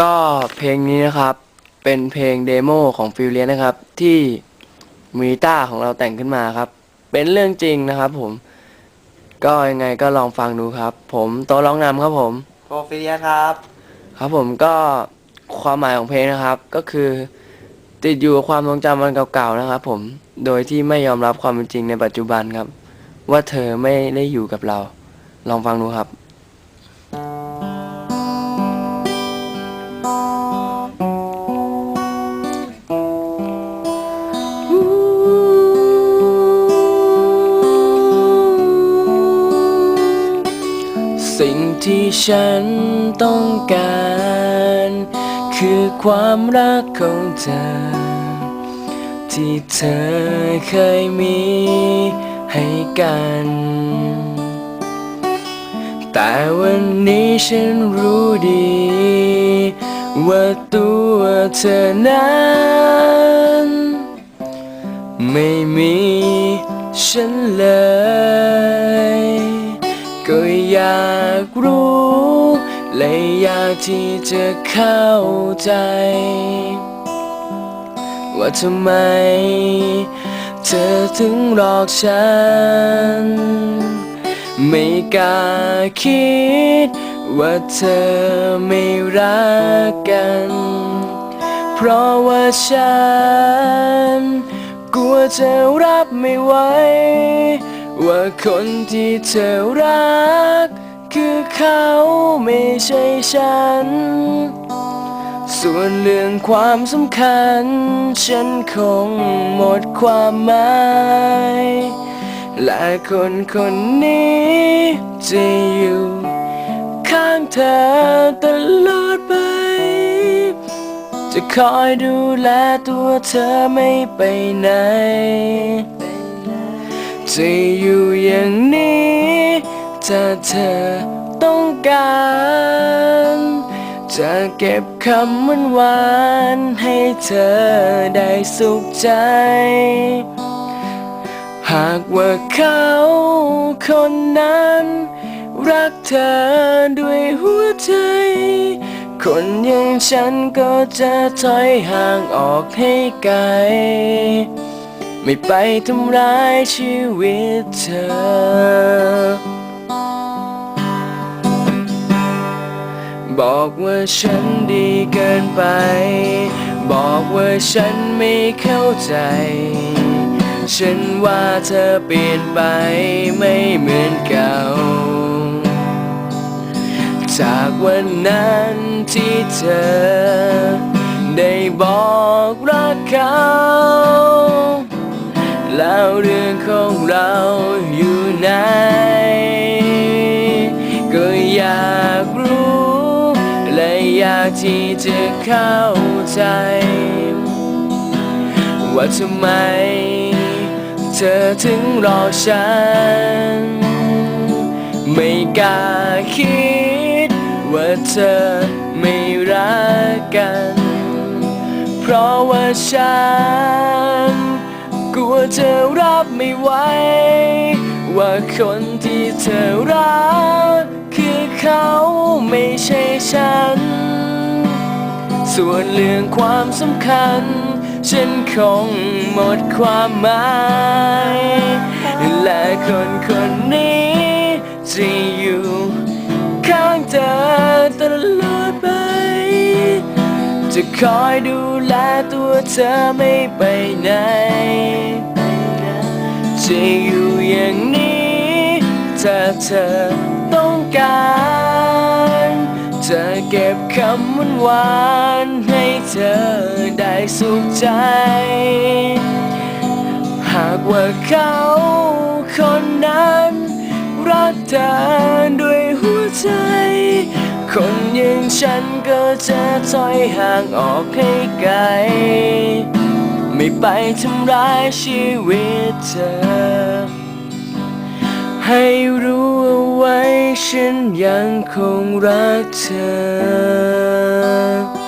ก็เพลงนี้นะครับ เป็นเพลงเดโมของฟิลเลียนนะครับ ที่มีต้าของเราแต่งขึ้นมาครับ เป็นเรื่องจริงนะครับผม ก็ยังไงก็ลองฟังดูครับ ผมโตะร้องนำครับผมโปรฟิเลียครับ ครับผมก็ความหมายของเพลงนะครับ ก็คือ ติดอยู่กับความทรงจำวันเก่าๆนะครับ ผมโดยที่ไม่ยอมรับความเป็นจริงในปัจจุบันครับ ว่าเธอไม่ได้อยู่กับเรา ลองฟังดูครับ ที่ฉันต้องการ คือความรักของเธอ ที่เธอเคยมีให้กัน แต่วันนี้ฉันรู้ดี ว่าตัวเธอนั้น ไม่มีฉันเลย ยากที่จะเข้าใจ ว่าทำไม เธอถึงหลอกฉัน ไม่กล้าคิด ว่าเธอไม่รักกัน เพราะว่าฉัน กลัวเธอรับไม่ไหว ว่าคนที่เธอรัก คือเขา ไม่ใช่ฉัน ส่วนเรื่องความสำคัญ ฉันคงหมดความหมาย และคนคนนี้จะอยู่ข้างเธอตลอดไป จะคอยดูแลตัวเธอไม่ไปไหน จะอยู่อย่างนี้ถ้าเธอ การจะเก็บคำหวานหวานให้เธอได้สุขใจ หากว่าเขาคนนั้น รักเธอด้วยหัวใจ คนอย่างฉันก็จะถอยห่างออกให้ไกลไม่ไปทำร้ายชีวิตเธอ บอกว่าฉันดีเกินไป บอกว่าฉันไม่เข้าใจ ฉันว่าเธอเปลี่ยนไปไม่เหมือนเก่า จากวันนั้นที่เธอ ได้บอกรักเขา แล้วเรื่องของเราากที่จะเข้าใจ ว่าทำไม เธอถึงรอฉัน ไม่กล้าคิด ว่าเธอไม่รักกัน เพราะว่าฉัน กลัวเธอรับไม่ไหว ว่าคนที่เธอรัก ส่วนเรื่องความสำคัญ ฉันคงหมดความหมายและคนคนนี้จะอยู่ข้างเธอตลอดไป จะคอยดูแลตัวเธอไม่ไปไหน จะอยู่อย่างนี้ถ้าเธอต้องการ จะเก็บคำหวานหวานให้เธอได้สุขใจ หากว่าเขาคนนั้นรักเธอด้วยหัวใจ คนอย่างฉันก็จะถอยห่างออกให้ไกล ไม่ไปทำร้ายชีวิตเธอ ให้รู้ ฉันยังคงรักเธอ